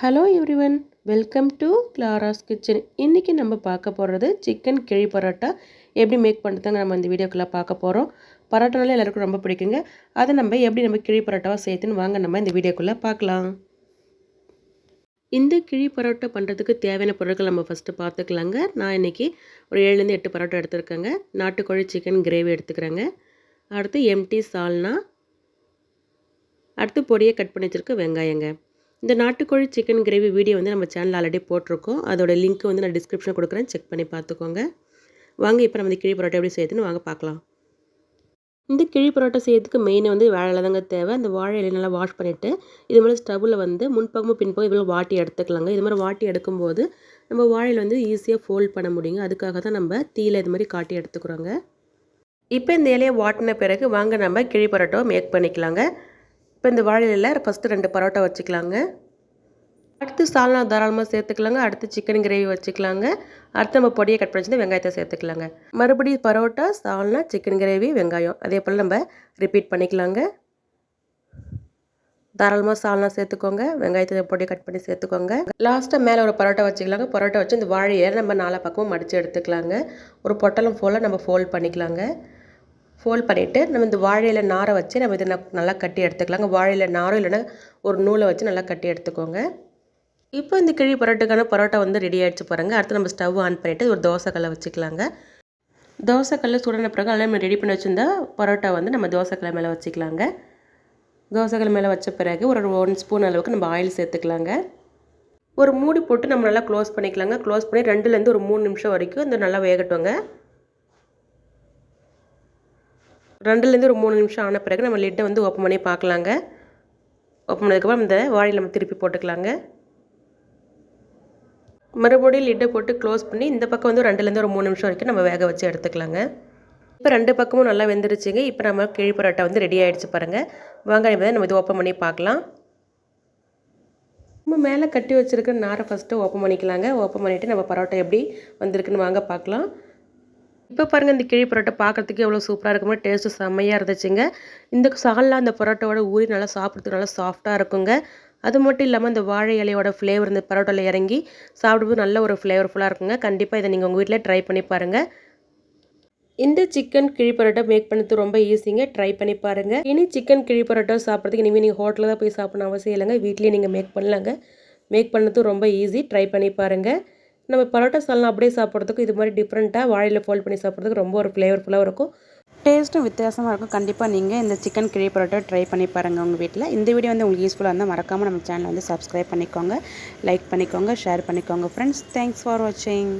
Hello everyone welcome to Clara's kitchen இன்றைக்கி நம்ம பார்க்க போகிறது சிக்கன் கிழி பரோட்டா. எப்படி மேக் பண்ணுறதுங்க நம்ம இந்த வீடியோக்குள்ளே பார்க்க போகிறோம் பரோட்டானாலே எல்லாருக்கும் ரொம்ப பிடிக்குங்க. அதை நம்ம எப்படி நம்ம கிழி பரோட்டாவாக சேர்த்துன்னு வாங்க நம்ம இந்த வீடியோக்குள்ளே பார்க்கலாம். இந்த கிழி பரோட்டா பண்ணுறதுக்கு தேவையான பொருட்கள் நம்ம ஃபஸ்ட்டு பார்த்துக்கலாங்க. நான் இன்றைக்கி ஒரு ஏழுலேருந்து எட்டு பரோட்டா எடுத்துருக்கேங்க. நாட்டுக்கோழி சிக்கன் கிரேவி எடுத்துக்கிறேங்க. அடுத்து எம்டி சால்னா அடுத்து பொடியை கட் பண்ணி வச்சுருக்க வெங்காயங்க. இந்த நாட்டுக்கோழி சிக்கன் கிரேவி வீடியோ வந்து நம்ம சேனல் ஆல்ரெடி போட்டிருக்கோம். அதோட லிங்க் வந்து நான் டிஸ்கிரிப்ஷனில் கொடுக்குறேன். செக் பண்ணி பார்த்துக்கோங்க. வாங்க இப்போ நம்ம இந்த கிழி பரோட்டா எப்படி செய்யுதுன்னு வாங்க பார்க்கலாம். இந்த கிழி பரோட்டா செய்யறதுக்கு மெயின் வந்து வாழை தாங்க தேவை. அந்த வாழை இலையை நல்லா வாஷ் பண்ணிவிட்டு இது மாதிரி ஸ்டவ்வில் வந்து முன்பக்கமும் பின்பக்கம் இவ்வளோ வாட்டி எடுத்துக்கலாங்க. இது மாதிரி வாட்டி எடுக்கும்போது நம்ம வாழையில் வந்து ஈஸியாக ஃபோல்ட் பண்ண முடியுங்க. அதுக்காக தான் நம்ம தீயில் இது மாதிரி காட்டி எடுத்துக்கிறோங்க. இப்போ இந்த இலையை வாட்டின பிறகு வாங்க நம்ம கிழி பரோட்டாவை மேக் பண்ணிக்கலாங்க. இப்போ இந்த வாழையில் ஃபஸ்ட்டு ரெண்டு பரோட்டா வச்சுக்கலாங்க. அடுத்து சால்னா தாராளமாக சேர்த்துக்கலாங்க. அடுத்து சிக்கன் கிரேவி வச்சுக்கலாங்க. அடுத்து நம்ம பொடியை கட் பண்ணி வெங்காயத்தை சேர்த்துக்கலாங்க. மறுபடியும் பரோட்டா சால்னா சிக்கன் கிரேவி வெங்காயம். அதே போல் நம்ம ரிப்பீட் பண்ணிக்கலாங்க. தாராளமாக சால்னா சேர்த்துக்கோங்க. வெங்காயத்தை பொடியை கட் பண்ணி சேர்த்துக்கோங்க. லாஸ்ட்டாக மேலே ஒரு பரோட்டா வச்சுக்கலாங்க. பரோட்டா வச்சு இந்த வாழையை நம்ம நாலா பக்கமும் மடித்து எடுத்துக்கலாங்க. ஒரு பொட்டலம் ஃபோலாக நம்ம ஃபோல்ட் பண்ணிக்கலாங்க. ஃபோல்ட் பண்ணிவிட்டு நம்ம இந்த வாழையில் நாரை வச்சு நம்ம இதை நல்லா கட்டி எடுத்துக்கலாங்க. வாழையில் நாரோ இல்லைன்னா ஒரு நூலை வச்சு நல்லா கட்டி எடுத்துக்கோங்க. இப்போ இந்த கிழி பரோட்டுக்கான பரோட்டா வந்து ரெடி ஆகிடுச்சு பாருங்க. அடுத்து நம்ம ஸ்டவ் ஆன் பண்ணிவிட்டு ஒரு தோசைக்கல்லை வச்சுக்கலாங்க. தோசைக்கல்லை சுடன பிறகு அதெல்லாம் நம்ம ரெடி பண்ணி வச்சுருந்தா பரோட்டா வந்து நம்ம தோசைக்கல்லை மேலே வச்சுக்கலாங்க. தோசைக்கல் மேலே வச்ச பிறகு ஒரு ஒன் ஸ்பூன் அளவுக்கு நம்ம ஆயில் சேர்த்துக்கலாங்க. ஒரு மூடி போட்டு நம்ம நல்லா க்ளோஸ் பண்ணிக்கலாங்க. க்ளோஸ் பண்ணி ரெண்டுலேருந்து ஒரு மூணு நிமிஷம் வரைக்கும் இந்த நல்லா வேகட்டுங்க. ரெண்டுலேருந்து ஒரு மூணு நிமிஷம் ஆன பிறகு நம்ம லிட்டை வந்து ஓப்பன் பண்ணி பார்க்கலாங்க. ஓப்பன் பண்ணதுக்கப்புறம் இந்த வாழையில் நம்ம திருப்பி போட்டுக்கலாங்க. மறுபடியும் லிட்டை போட்டு க்ளோஸ் பண்ணி இந்த பக்கம் வந்து ரெண்டுலேருந்து ஒரு மூணு நிமிஷம் வரைக்கும் நம்ம வேக வச்சு எடுத்துக்கலாங்க. இப்போ ரெண்டு பக்கமும் நல்லா வெந்துருச்சுங்க. இப்போ நம்ம கிழி பரோட்டா வந்து ரெடி ஆகிடுச்சு பாருங்கள் வெங்காயம் தான் நம்ம இது ஓப்பன் பண்ணி பார்க்கலாம். நம்ம மேலே கட்டி வச்சுருக்க நாரை ஃபஸ்ட்டு ஓப்பன் பண்ணிக்கலாங்க. ஓப்பன் பண்ணிவிட்டு நம்ம பரோட்டா எப்படி வந்திருக்குன்னு வாங்க பார்க்கலாம். இப்போ பாருங்கள் இந்த கிழி பரோட்டா பார்க்குறதுக்கு எவ்வளோ சூப்பராக இருக்குமோ டேஸ்ட்டு செம்மையாக இருந்துச்சுங்க. இந்த சால்லாம் அந்த பரோட்டாவோட ஊறி நல்லா சாப்பிட்றதுக்கு நல்லா சாஃப்டாக இருக்குங்க. அது மட்டும் இல்லாமல் இந்த வாழை இலையோட ஃப்ளேவர் இந்த பரோட்டாவில் இறங்கி சாப்பிடும்போது நல்ல ஒரு ஃப்ளேவர்ஃபுல்லாக இருக்குங்க. கண்டிப்பாக இதை நீங்கள் உங்கள் வீட்டில் ட்ரை பண்ணி பாருங்கள் இந்த சிக்கன் கிழி பரோட்டா மேக் பண்ணுறது ரொம்ப ஈஸிங்க ட்ரை பண்ணி பாருங்கள் இனி சிக்கன் கிழி பரோட்டா சாப்பிட்றதுக்கு இனிமேல் நீங்கள் ஹோட்டலில் தான் போய் சாப்பிடணும் அவசியம் இல்லைங்க. வீட்லேயே நீங்கள் மேக் பண்ணலாங்க. மேக் பண்ணுறது ரொம்ப ஈஸி ட்ரை பண்ணி பாருங்கள் நம்ம பரோட்டா சால்னா அப்படியே சாப்பிட்றதுக்கு இது மாதிரி டிஃப்ரெண்ட்டாக வாழையில் ஃபோல்ட் பண்ணி சாப்பிட்றதுக்கு ரொம்ப ஒரு ஃப்ளேவர்ஃபுல்லாக இருக்கும். டேஸ்ட்டும் வித்தியாசமாக இருக்கும். கண்டிப்பாக நீங்கள் இந்த சிக்கன் கிழி பரோட்டா ட்ரை பண்ணி பாருங்கள் உங்கள் வீட்டில் இந்த வீடியோ வந்து உங்களுக்கு யூஸ்ஃபுல்லாக இருந்தால் மறக்காமல் நம்ம சேனலை வந்து சப்ஸ்கிரைப் பண்ணிக்கோங்க லைக் பண்ணிக்கோங்க ஷேர் பண்ணிக்கோங்க ஃப்ரெண்ட்ஸ் தேங்க்ஸ் ஃபார் வாட்சிங்